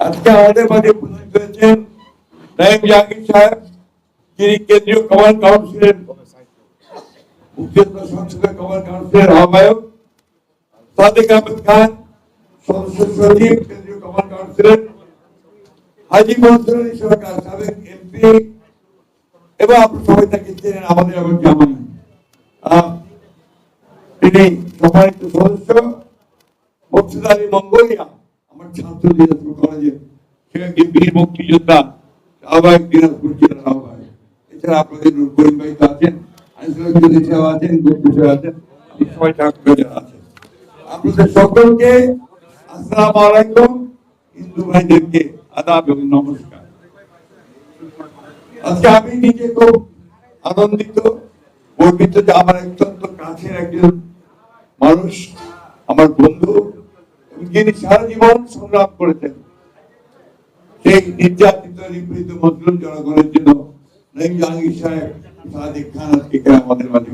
আজকে আমাদের মাঝে উপস্থিত হয়েছেন নাইম জাহাঙ্গীর সাহেব, যিনি কেন্দ্রীয় কমান্ড কাউন্সিলের সংসদের কমান্ড কাউন্সিলের আহ্বায়ক, সাদেক আহমেদ খান, সদস্য সচিব, কেন্দ্রীয় কমান্ড কাউন্সিলের হাজি মনসুর সরকার সাবেক এমপি এবং আপনি সবাই তাকে চেনেন, আমাদের এবং জামাই। তিনি সম্মানিত সদস্য। মুর্শিদ মঙ্গোলিয়া। আমার ছাত্র দিনাজপুর কলেজে সে একজন বীর মুক্তিযোদ্ধা আহ্বায়ক দিনাজপুর জেলার আহ্বায়ক। এছাড়া আপনাদের করিম ভাই তো আছেন সাহেব আছেন সাহেব আছেন সবাই আছেন। আপনাদের সকলকে আসসালামু আলাইকুম, হিন্দু ভাইদেরকে আদাব এবং নমস্কার। আজকে আমি নিজে খুব আনন্দিত, গর্বিত যে আমার অত্যন্ত কাছের একজন মানুষ, আমার বন্ধু যিনি সারা জীবন সংগ্রাম করেছেন, সেই নির্যাতিত, নিপীড়িত মুসলিম জনগণের জন্য নাইম জাহাঙ্গীর সাহেব, সাদিক খান আজকে আমাদের মাঝে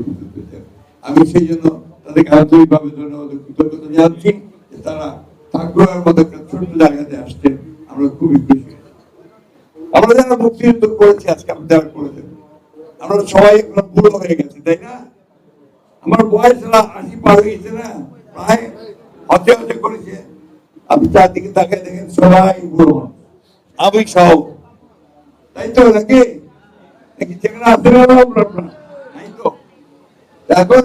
আমি সেই জন্য তাদেরকে আন্তরিকভাবে ধন্যবাদ কৃতজ্ঞতা জানাচ্ছি যে তারা ঠাকুরের মতো একটা ছোট্ট জায়গাতে আসছে। আমরা খুবই খুশি। আমরা যারা মুক্তিযুদ্ধ করেছি, আজকে আপনারা করেছেন, আমরা সবাই এখন বুড়ো হয়ে গেছি, তাই না? আমার বয়স আশি পার হয়ে গেছে না? প্রায় হতে হতে করেছে আপনি চারদিকে তাকে দেখেন সবাই বুড়ো আমি সহ তাই তো নাকি? নাকি যেখানে আসতে আপনার? নাই তো। এখন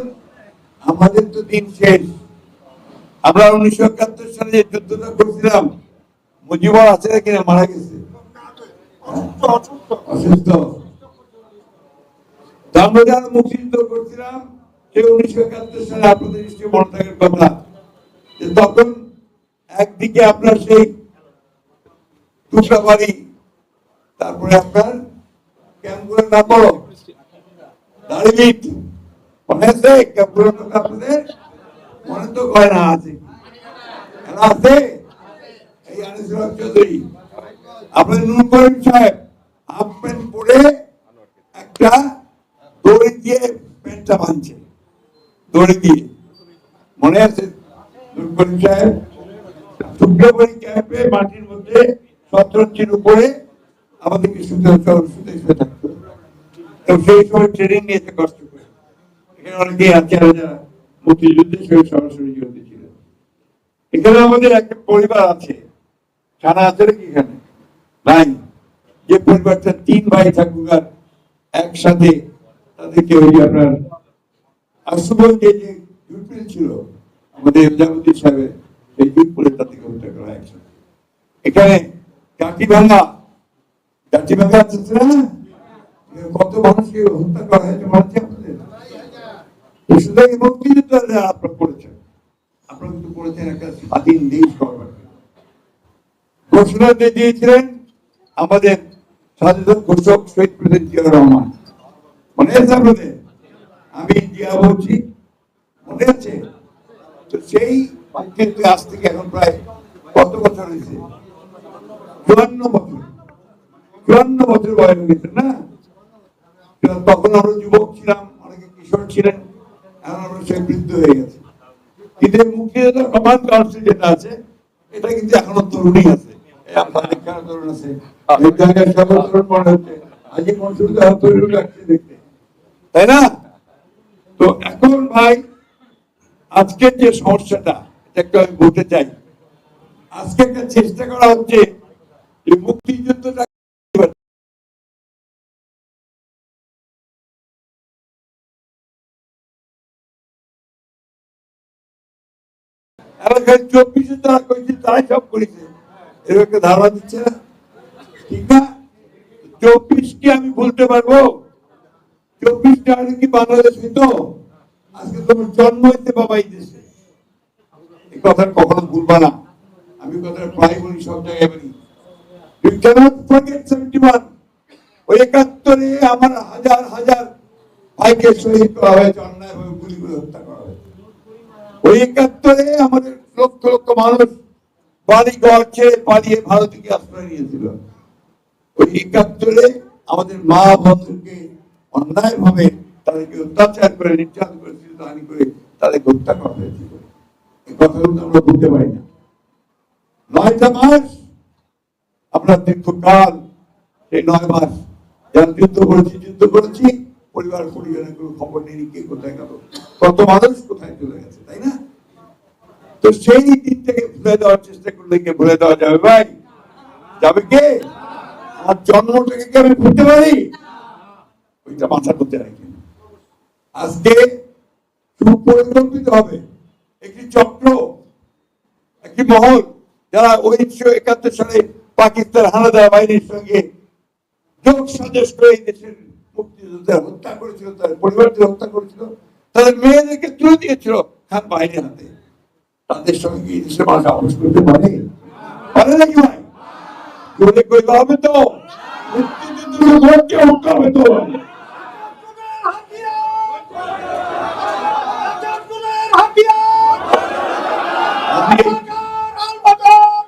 আমাদের তো দিন শেষ। আমরা উনিশশো একাত্তর সালে যে যুদ্ধটা করছিলাম মুজিবর আছে না কিনা মারা গেছে? অসুস্থ আমরা যারা মুক্তিযুদ্ধ করছিলাম সে উনিশশো একাত্তর সালে আপনাদের নিশ্চয়ই মনে থাকার কথা তখন একদিকে আপনার সেই টুকরাবাড়ি তারপরে আপনার ক্যাম্পগুলোর নাম মনে আছে আপনাদের মনে তো হয় না, আছে। আছে? এই চৌধুরী। নুন করিম সাহেব হাফ প্যান্ট পরে একটা দড়ি দিয়ে প্যান্টটা বাঁধছে। দড়ি দিয়ে। মনে আছে? মাটির মধ্যে সেই সময় এখানে অনেকে আছে যারা মুক্তিযুদ্ধের সঙ্গে সরাসরি এখানে আমাদের একটা পরিবার আছে ছানা আছে নাকি এখানে নাই যে পরিবারটা তিন ভাই থাকুক আর একসাথে তাদেরকে ওই আপনার যে যে ছিল আমাদের এমজামুদ্দিন সাহেবের সেই জুটপুরে তাদেরকে হত্যা করা একসাথে এখানে আছে না? কত মানুষকে হত্যা করা হয়েছে মনে হচ্ছে আপনাদের শুধু এই মুক্তিযুদ্ধ আপনারা করেছেন আপনারা কিন্তু করেছেন একটা স্বাধীন দেশ করবার ঘোষণা দিয়ে দিয়েছিলেন আমাদের স্বাধীনতা ঘোষক শহীদ প্রেসিডেন্ট জিয়াউর রহমান। মনে আছে আপনাদের? আমি জিয়া বলছি, মনে আছে? তো সেই আজ থেকে এখন প্রায় কত বছর হয়েছে? চুয়ান্ন বছর। চুয়ান্ন বছর বয়স হয়ে গেছে না তখন আমরা যুবক ছিলাম, অনেকে কিশোর ছিলেন, এখন আমরা সে বৃদ্ধ হয়ে গেছে। কিন্তু যেটা আছে, এটা কিন্তু এখনও তরুণ আছে। দেখতে। তাই না? তো এখন ভাই আজকের যে সমস্যাটা, এটা একটু আমি বলতে চাই। আজকে একটা চেষ্টা করা হচ্ছে মুক্তিযুদ্ধটা চব্বিশে তারা করেছে তারাই সব করেছে। এরকম ধারণা দিচ্ছে না? ঠিক না? চব্বিশকে আমি বলতে পারব, চব্বিশটা আগে কি বাংলাদেশ হইতো? আজকে তোমার জন্ম হইতে বাবা দেশে। এই কখনো না। আমি কথা প্রায় বলি, সব জায়গায় বলি। You cannot forget 71. ওই একাত্তরে আমার হাজার হাজার ভাইকে শহীদ করা হয়েছে অন্যায়ভাবে গুলি করে হত্যা করা হয়েছে। ওই একাত্তরে আমাদের লক্ষ লক্ষ মানুষ বাড়ি ঘর ছেড়ে পালিয়ে আশ্রয় নিয়েছিল। ওই একাত্তরে আমাদের মা বন্ধুকে অন্যায় ভাবে তাদেরকে অত্যাচার করে নির্যাতন করে হানি করে তাদেরকে হত্যা করা হয়েছিল এই কথাগুলো আমরা বলতে পারি না। নয়টা মাস, আমরা দীর্ঘকাল এই নয় মাস যারা যুদ্ধ করেছি যুদ্ধ করেছি, পরিবার পরিজনের কোনো খবর নেই, কে কোথায় গেল, কত মানুষ কোথায় চলে গেছে, তাই না? তো সেই দিন থেকে ভুলে দেওয়ার চেষ্টা করলে কে ভুলে দেওয়া যাবে ভাই। যাবে কে? আমার জন্মটাকে কি আমি ভুলতে পারি? ওইটা মাথার মধ্যে রাখি। আজকে সুপরিকল্পিত হবে একটি চক্র, একটি মহল যারা উনিশশো একাত্তর সালে পাকিস্তান হানাদার বাহিনীর সঙ্গে যোগ করে এই দেশের হত্যা করেছিল তার পরিবারকে হত্যা করেছিল, তাদের মেয়েদেরকে তুলে দিয়েছিল খান বাহিনীর হাতে। তাদের সঙ্গে দেশের মানুষ আপোষ করতে পারে? পারে নাকি ভাই হবে তো? মুক্তিযুদ্ধের ভোটকে হবে তো আমি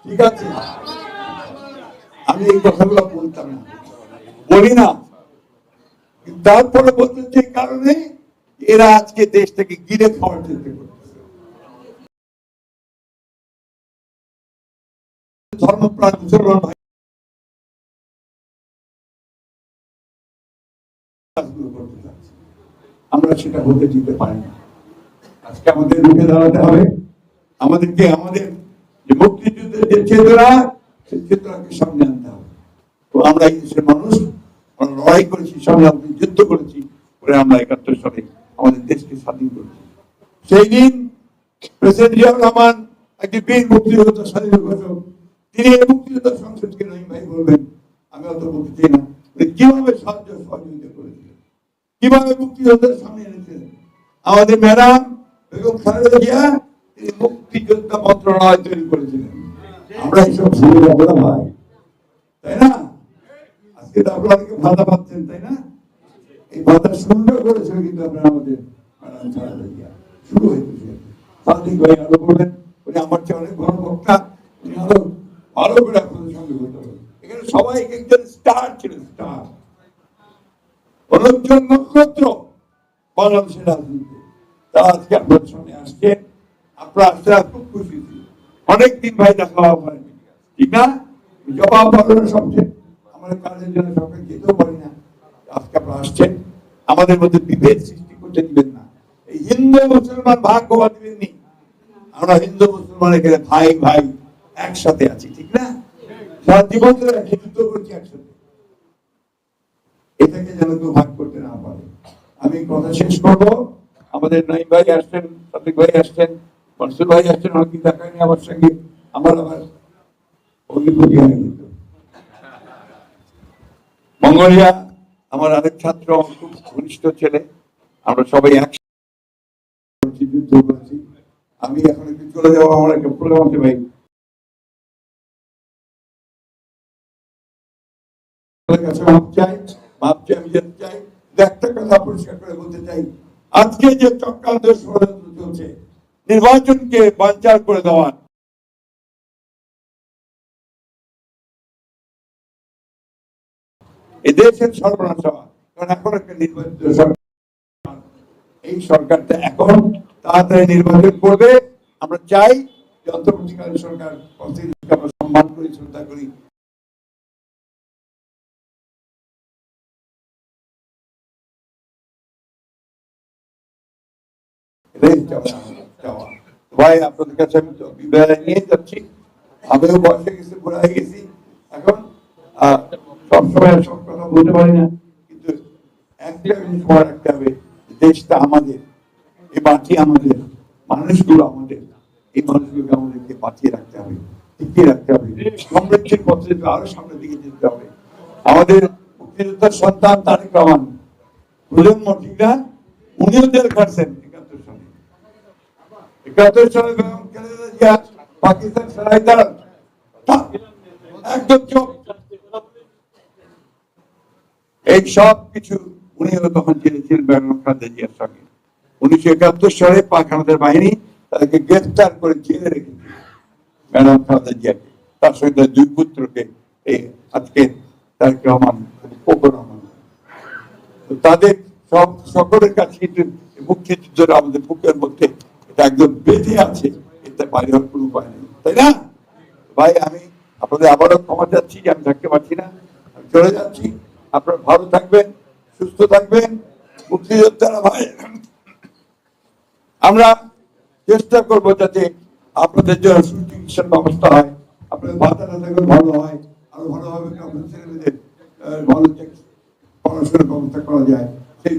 ঠিক আছে। আমি এই কথাগুলো বলতাম না। বলি না। কারণে এরা আজকে গিরে খাওয়ার আমরা সেটা হতে দিতে পারি না। আজকে আমাদের রুখে দাঁড়াতে হবে। আমাদেরকে আমাদের মুক্তিযুদ্ধের যে চেতনা সেই চেতনাকে সামনে আনতে হবে। তো আমরা এই দেশের মানুষ, আমরা লড়াই করেছি সংগ্রামী যুদ্ধ করেছি করে আমরা একাত্তর সালে আমাদের দেশকে স্বাধীন করেছি। সেই দিন প্রেসিডেন্ট জিয়াউর রহমান একটি বীর মুক্তিযোদ্ধা, স্বাধীন ঘোষক, তিনি এই মুক্তিযোদ্ধা সংসদকে নয় ভাই বলবেন, আমি অত বলতে চাই না। কীভাবে সাহায্য সহযোগিতা করেছিলেন? কীভাবে মুক্তিযোদ্ধার সামনে এনেছিলেন? আমাদের ম্যাডাম বেগম খালেদা জিয়া মুক্তিযোদ্ধা মন্ত্রণালয় তৈরি করেছিলেন। আমরা এইসব ভুলে যাব ভাই। তাই না? আজকে তো আপনারা অনেকে ভাতা পাচ্ছেন, তাই না? এই ভাতা সুন্দর করেছিল কিন্তু আপনারা আমাদের শুরু হয়েছে। ভাই আরও উনি আমার চেয়ে অনেক বড় বক্তা, উনি আরও ভালো করে আপনাদের সঙ্গে এখানে সবাই এক একজন স্টার ছিলেন, স্টার। অনেকজন নক্ষত্র বাংলাদেশের রাজনীতিতে। তা আজকে আপনার সামনে আসছেন। আর খুব খুশি হয়েছি। অনেকদিন ভাই দেখা হওয়া ঠিক না? জবাব সবচেয়ে। আমাদের কাজের জন্য পারি না। আজকে আপনারা আসছেন। আমাদের মধ্যে বিভেদ সৃষ্টি করতে দিবেন না। এই হিন্দু মুসলমান ভাগ হওয়া দিবেন নি আমরা হিন্দু মুসলমান এখানে ভাই ভাই একসাথে আছি, ঠিক না? সারা জীবন ধরে যুদ্ধ করছি একসাথে। এটাকে যেন কেউ ভাগ করতে না পারে। আমি কথা শেষ করব। আমাদের নাইম ভাই আসছেন সাদিক ভাই আসছেন। মনসুর ভাই আসছেন অনেক দেখা নেই আমার সঙ্গে আমার আবার মঙ্গলিয়া, আমার ছাত্র খুব ঘনিষ্ঠ ছেলে, আমরা সবাই একসাথে আমি এখন একটু চলে যাব, আমার একটা প্রোগ্রাম আছে ভাই। চাই চাই, আমি যেতে চাই। পরিষ্কার করে বলতে চাই। আজকে যে চক্রান্ত ষড়যন্ত্র চলছে নির্বাচনকে বাঞ্চার করে দেওয়া। এই দেশের সর্বনাশ কারণ এখন একটা নির্বাচিত সরকার। এই সরকারটা এখন তাড়াতাড়ি নির্বাচন করবে। আমরা চাই যে অন্তর্বর্তীকালীন সরকার আমরা সম্মান করি, শ্রদ্ধা করি। এটাই আমাদের, এই আমাদের, মানুষগুলো আমাদের, এই মানুষগুলোকে আমাদেরকে বাঁচিয়ে রাখতে হবে, টিকিয়ে রাখতে হবে, সমৃদ্ধির পথে আরও সামনের দিকে যেতে হবে। আমাদের মুক্তিযোদ্ধার সন্তান তারেক রহমান, প্রজন্ম ঠিক না উনিও জেল সালে এই সব কিছু তখন সঙ্গে। উনিশশো একাত্তর সালে বাহিনী তাদেরকে গ্রেফতার করে জেলে রেখেছিল খালেদা তার সঙ্গে তার দুই পুত্রকে এই আজকে তারেক রহমান রহমান। তাদের সব সকলের কাছে মুক্তিযুদ্ধরা আমাদের বুকের মধ্যে একদম বেঁধে আছে। এটা বাইরে হওয়ার উপায় নেই। তাই না? ভাই, আমি আপনাদের আবারও ক্ষমা চাচ্ছি যে আমি থাকতে পারছি না। আমি চলে যাচ্ছি। আপনারা ভালো থাকবেন, সুস্থ থাকবেন। মুক্তিযোদ্ধারা, ভাই, আমরা চেষ্টা করব যাতে আপনাদের জন্য সুচিকিৎসার ব্যবস্থা হয়, আপনাদের ভাতা টাতাগুলো ভালো হয়, আরও ভালোভাবে আপনাদের ছেলেমেয়েদের ভালো পড়াশোনার ব্যবস্থা করা যায়। সেই